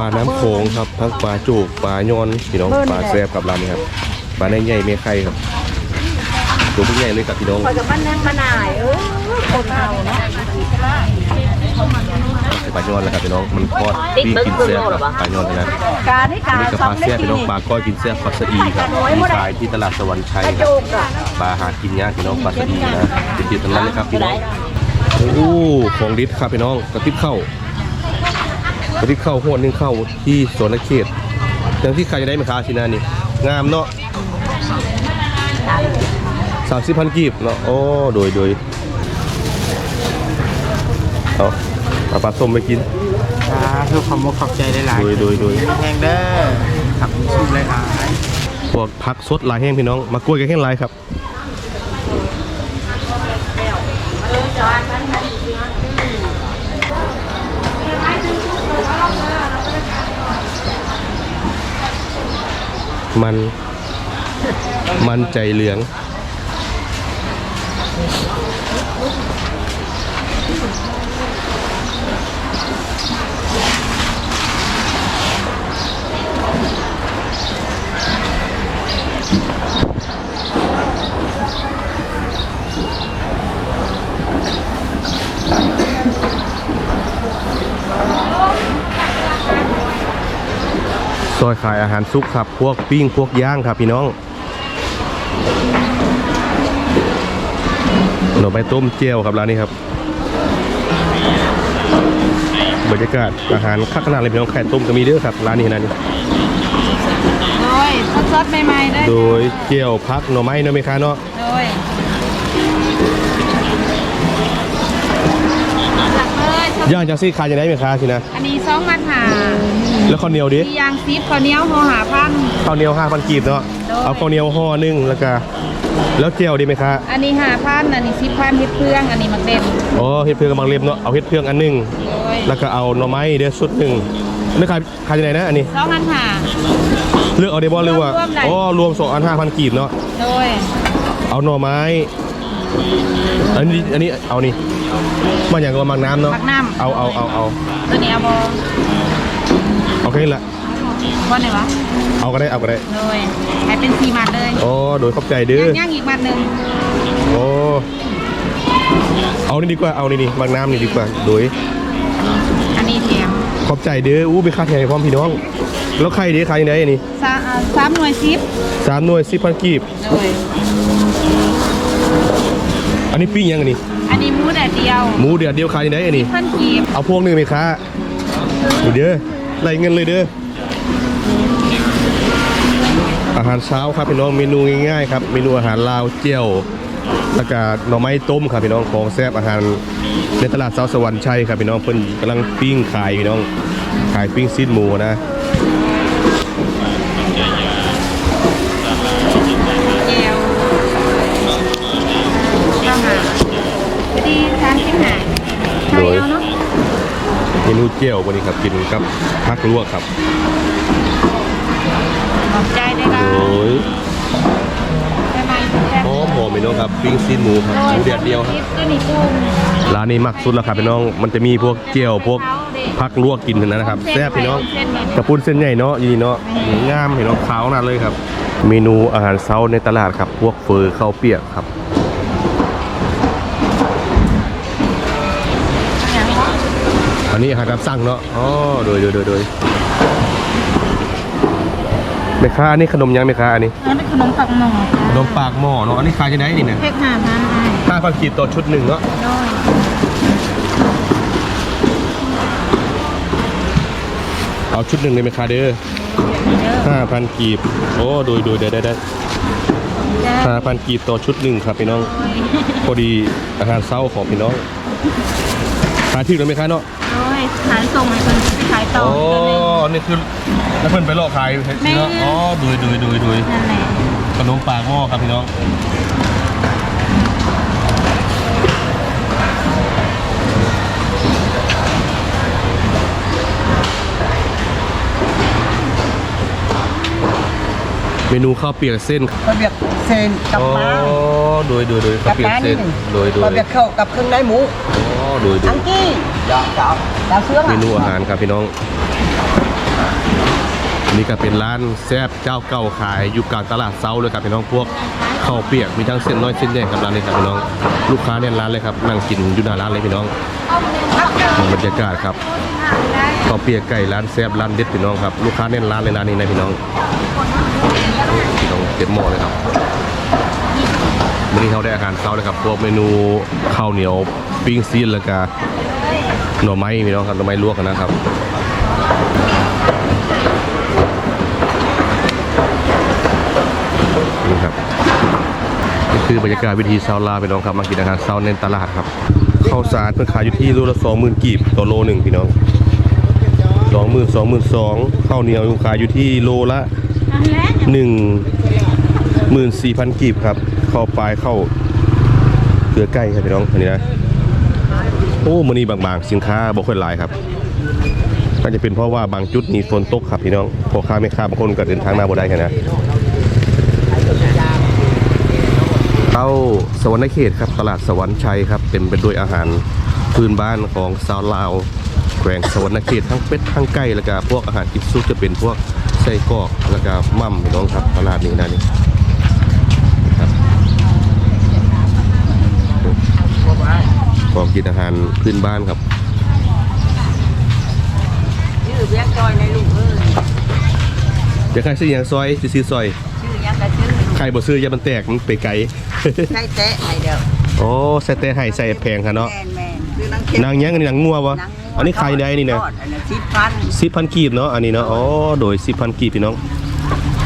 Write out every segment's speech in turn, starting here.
ปลาน้ำโขงครับทั้งปลาจูกปลายอนพี่น้องปลาแซ่บกับร้านนี้ครับปลาในใหญ่เมฆไข่ครับตัวผู้ใหญ่เลยกับพี่น้องคอยกับบ้านนั่งมาหน่ายเออคนเอาเนาะปลายอนแล้วครับพี่น้องมันทอดปิ้งกินแซ่บครับปลายอนเลยนะการนี่อักานรนี้กับสปอลางได้แซ่บกิพี่นน้องนี่ปลาก้อยกินแซ่บปลาสะอีครับมีขายที่ตลาดสวรรค์ชัยกระคโจรับกอะปลาหากินยากพี่น้องปลาสะอีนะติดๆทั้งนั้นเลยครับพี่น้องโอ้ของดิสครับพี่น้องกระติบเข้า กระติบเข้าหัวหนึงเข้าที่สวนเขตอย่างที่ใครจะได้ไหมคะชินานี่ งามเนาะสามสิบพันกีบเนาะโอ้โดยโดยเอาเอาปลาส้มไปกินสาธุขอบมุกขอบใจหลายโดยโดยโดยๆแพงเด้อขับชุบหลายพวกผักสดลายแห้งพี่น้อง มากล้วยกันแห้งลายครับ มัน มันใจเหลือง อยขายอาหารซุกครับ พวกปิ้งพวกย่างครับพี่น้องหน่อไม้ต้มเจียวครับร้านนี้ครับ บรรยากาศอาหารคักขนาดเลยพี่น้องไข่ต้มก็มีเด้อครับร้านนี้นะนี่โดยสดๆใหม่ๆได้โดยเจียวพักหน่อไม้เนาะไหมคะเนาะโดย ยย่างจังซี่ขายจะได้ไหมคะสินะอันนี้สองพันหาแล้วข้าวเหนียวดิที่ยางซีฟข้าวเหนียวห่อหาพัน ข้าวเหนียวห้าพันกีบเนาะโดยเอาข้าวเหนียวห่อหนึงแล้วก็แล้วเจียวดีไหมคะอันนี้หาพันอันนี้สิบพันเฮ็ดเพื่อง อันนี้มักเด่นอ๋อเฮ็ดเพื่องกับบางเล็บเนาะเอาเฮ็ดเพื่องอันหนึงโดยแล้วก็เอาหน่อไม้เด้อชุดหนึ่งนี่ขายขายยังไงนะอันนี้สองพันหา เลือกเอาเดบอลหรือว่ารวมๆเลยอ๋อรวมสองอันห้าพันกีบเนาะโดยเอาหน่อไม้ อันนี้อันนี้เอานี่มาอย่างกับมังน้ำเนาะมักน้ำ เอาเอาเอาเอาตัวนี้เอาบอเอาแค่นี้ละว่าไหนวะเอาก็ได้เอาก็ได้โดยให้เป็นสี่มัดเลยอ๋อโดยขอบใจเด้อย่างๆอีกมัดหนึ่งโอ้เอานี่ดีกว่าเอานี่นี่มังน้ำนี่ดีกว่าโดยอันนี้แถมขอบใจเด้ออู้ไปค่าแทนให้พร้อมพี่น้อง แล้วใครเด้อใครยังไงอันนี้สาอ่าสามหน่วยซิปสามหน่วยสิบพันกีบโดย อันนี้ปิ้งยังอันนี้อันนี้หมูแดดเดียวหมูเดือดเดียวขายยังไงอันนี้พันกีบเอาพวงหนึ่งไหมคะดูเด้อไล่เงินเลยเด้ออาหารเช้าครับพี่น้องเมนูง่ายๆครับเมนูอาหารลาวเจียวแล้วก็หน่อไม้ต้มครับพี่น้องของแซ่บอาหารในตลาดเซาสวรรค์ชัยครับพี่น้องเพิ่นกำลังปิ้งขายพี่น้องขายปิ้งซีดหมูนะ เจียวข้าวหาพอดีทานที่หาใช่เอาเนาะ เมนูเจียววันนี้ครับกินกับผักลวกครับขอบใจได้ละโอ้ยได้ไหมแซ่บหอมหอมพี่น้องครับปิ้งซีดหมูครับหมูเดียดเดียวครับตัวนี้ตุ้มร้านนี้มักสุดแล้วครับพี่น้องมันจะมีพวกเจียวพวกผักลวกกินนะครับแซ่บพี่น้องกระปุ้นเส้นใหญ่เนาะยีเนาะงามเห็นเนาะขาวขนาดเลยครับ เมนูอาหารเช้าในตลาดครับพวกเฟอข้าวเปียกครับ อย่างวะ อันนี้อาหารตามสั่งเนาะอ๋อโดยโดยโดยโดยแม่ค้าอันนี้ขนมยังแม่ค้าอันนี้อันนี้ขนมปักหม้อขนมปากหม้อเนาะอันนี้ขายจะได้นี่นะเค้กหาพันไอ้ห้าพันกีบต่อชุดหนึ่งเนาะโดยเอาชุดหนึ่งเลยแม่ค้าเด้อเยอะห้าพันกีบ โอ้โดยโดยได้ได้ได้เยอะห้าพันกีบต่อชุดหนึ่งครับพี่น้อง พอดีอาหารเช้าของพี่น้อง ขายที่เลยไหมค้าเนาะโดยขายส่งให้คนขายต่อโอ้ตัวนี้นี่คือแล้วเพิ่นไปหลอกขายเห็นแม่เนาะอ๋อดูดูดูดูนั่นแหละขนมปากหม้อครับพี่น้อง มนูข้าวเปียกเส้นบะเบียกเซนกับอ๋อปลาโดยโดยโดยข้ากัวบเปียปกลาเส้นี่นโดยโดบะยเบียกเข้ากับเครื่องในหมูอ๋อโดยโดอัยงกี้ดาวดาวดาวเสื้อเมนูอาหารครับพี่น้องนี่ก็เป็นร้านแซ่บเจ้าเก่าขายอยู่กลางตลาดเซาเลยครับพี่น้องพวกข้าวเปียกมีทั้งเส้นน้อยเส้นใหญ่ครับร้านเลยครับพี่น้อง ลูกค้าเนี่ยร้านเลยครับนั่งกินอยู่หน้าร้านเลยพี่น้องบรรยากาศครับข้าวเปียกไก่ร้านแซ่บร้านเด็ดพี่น้องครับลูกค้าเนี่ยร้านเลยร้านนี้นะพี่น้องพี่น้อง เต็มหม้อเลยครับวันนี้เขาได้อาหารเช้าเลยครับพวกเมนูข้าวเหนียวปิ้งซีนแล้วก็หน่อไม้พี่น้องครับหน่อไม้ลวกนะครับนี่ครับนี่คือบรรยากาศวิธีเซาลาพี่น้องครับมากินอาหารเซาในตลาดครับข้าวสารเพิ่งขายอยู่ที่โลละสองหมื่นกีบต่อโลหนึ่งพี่น้องสองหมื่นสองหมื่นสองข้าวเหนียวขายอยู่ที่โลละ หนึ่งหมื่นสี่พันกีบครับ เข้าปลายเข้าเกลือไก่ครับพี่น้องอันนี้นะโอ้มันนี่บางๆ สินค้าบ่ค่อยหลายครับน่าจะเป็นเพราะว่าบางจุดมีฝนตกครับพี่น้องพอค้าแม่ค้าบางคนก็เดินทางมาบ่ได้แค่นะเข้าสวรรณเขตครับตลาดสวรรค์ชัยครับเต็มไปด้วยอาหารพื้นบ้านของชาวลาวแขวงสวรรณเขตทั้งเป็ดทั้งไก่แล้วก็พวกอาหารอิซุจะเป็นพวก ไส้กอกแล้วก็มั่มพี่น้องครับตลาดนี้นะนี่ครับของกินอาหารพื้นบ้านครับชื่อเบียกจอยในลูกเอ้ยเดี๋ยวใครซื้ออย่างซอยสิซื้อซอยชื่อยังกะชื่อใครบ่ซื้อยามันแตกมันไปไกลใช่แตะไอเดียวโอ้ใส่แต่ให้ใส่แพงค่ะเนาะแมนแมนคือนางเข็มนางยังอันนี้นางงัววะนาง อันนี้ใครได้นี่นะทอดอันนี้ชิดพันสิบพันกีบเนาะอันนี้เนาะอ๋อโดยสิบพันกีบพี่น้อง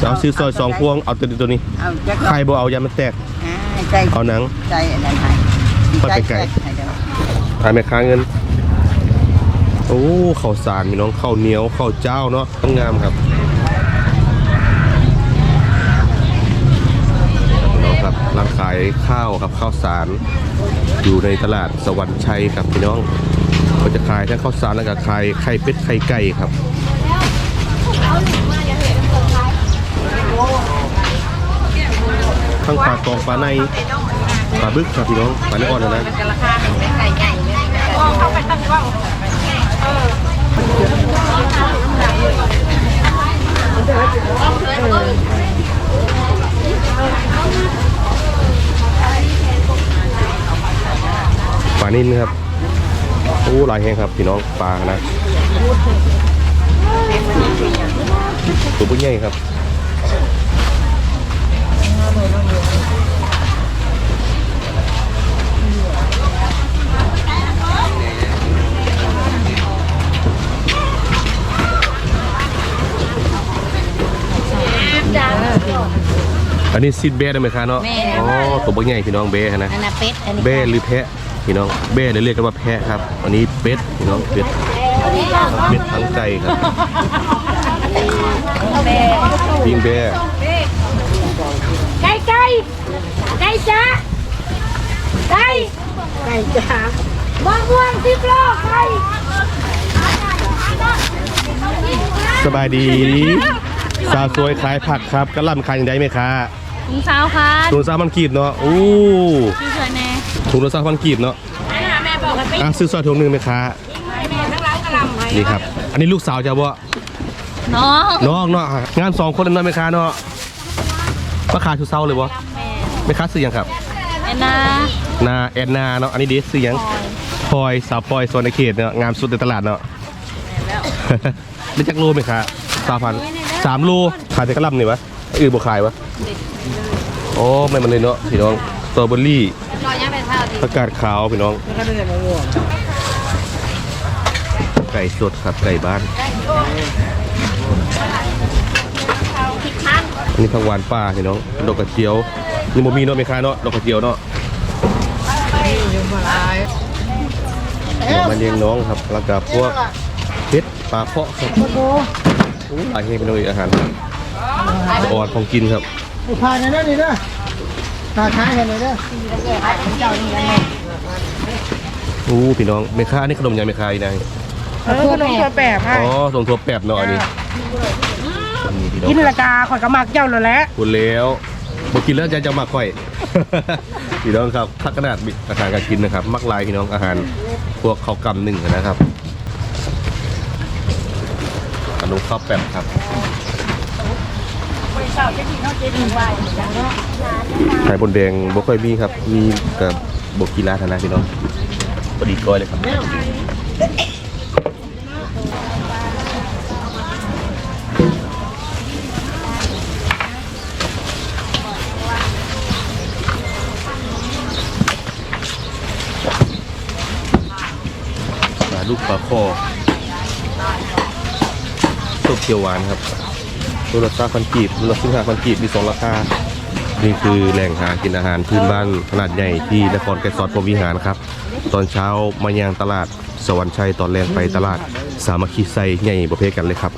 จะเอาซื้อซอยสองพวงเอาตัวนี้ตัวนี้เอาจะใครบ่เอายามันแตกอ่าใจเอาหนัง ใจอันนั้นให้ทอดไก่ไก่ใจให้เดียวทายแม่ค้าเงิน โอ้ข้าวสารพี่น้องข้าวเหนียวข้าวเจ้าเนาะต้องงามครับพี่น้องครับร้านขายข้าวครับข้าวสารอยู่ในตลาดสวรรค์ชัยครับพี่น้อง ก็จะขายทั้งข้าวสารแล้วก็ขายไข่เป็ดไข่ไก่ครับทั้งปลากองปลาในปลาบึกครับพี่น้องปลาในอ่อนนะนะราคาเป็นไก่ใหญ่เลยเขาไปตั้งกล้องปลานิ่นครับ อ้หลายแห้งครับพี่น้องปลานะตัวปุ้ยใหญ่ครับอันนี้ซีดเบ้ได้ไหมคะเนาะ อ๋อ ตัวปุ้ยใหญ่พี่น้องเบ้นะอันนั้นเป็ดอันนี้เบ้หรือแพะ พี่น้องเบ้เลยเรียกกันว่าแพะครับ อันนี้เป็ดพี่น้องเป็ดเป็ดทั้งไก่ครับปิ้งเบ้ไก่ไก่ไก่จ้าไก่ไก่จ้าม่วงม่วงสิบโลไก่สบายดี สาวสวยขายผักครับกระหลำขายอย่างไรไหมคะถุงเท้าค่ะถุงละสามพันกีบเนาะอู้ชื่อเธอแน่ ถุงละสามพันกีบเนาะแม่บอกกันไปอะซื้อซอยถุงหนึ่งไหมคะแม่ทั้งร้านกระลำให้นี่ครับ อันนี้ลูกสาวจะบ่น้องน้องเนาะงานสองคนเลยเนาะไหมคะเนาะมาขายทุกเช้าเลยบ่ไหมคะซื้อยังครับแอนนานาแอนนาเนาะอันนี้เดซซื้อยังพลอยสาวพลอยโซนในเขตเนาะงามสุดในตลาดเนาะได้จักโลไหมคะสามพันสามโลขายแต่กระหลำนี่วะอื่นบ่ขายวะโอ้ไม่มันเลยเนาะพี่น้องสตรอเบอรี่รอย่างเป็นเท่าดีผักกาดขาวพี่น้อง ไก่สดครับไก่บ้านผิดข้างอันนี้ผักหวานป่าพี่น้องดอกกระเจียวนี่บ่มีเนาะไหมคะเนาะดอกกระเจียวเนาะเดี๋ยวมาเลี้ยงน้องครับแล้วก็พวกเห็ดปลาเพาะครับโอ้หลายเฮเป็นอาหารอ่อนของกินครับอุพายในนั้นนี่เด้อ ตาค้ายกันเลยเด้อโอ้พี่น้องเมค้านี่ขนมยังเมค้าอีกนายเออขนมตัวแปบให้อ๋อส่งทัวแปบเนาะอันนี้นี่พี่น้องกินละกาข่อยก็มักเจ้าเลยแหละคุณแล้วบอกกินแล้วจะจะมาค่อย พี่น้องครับพักกระดาษอาหารการกินนะครับ มักลายพี่น้องอาหารพวกข้าวกำหนึ่งนะครับขนมข้าวแปบครับ ไข่บนแดงบ่ค่อยมีครับ มีกับบกีฬาธนาพี่น้องพอดีก้อยเลยครับปลาลูกปลาคอซุปเขียวหวานครับ ตัวละซาพันกีบตัวละซึ่งหาพันกีบมีสองราคา นี่คือแหล่งหากินอาหารพื้นบ้านขนาดใหญ่ที่นครแกรสอดพรวิหารครับ ตอนเช้ามายังตลาดสวรรค์ชัยตอนแรงไปตลาดสามัคคีไซใหญ่ประเภทกันเลยครับ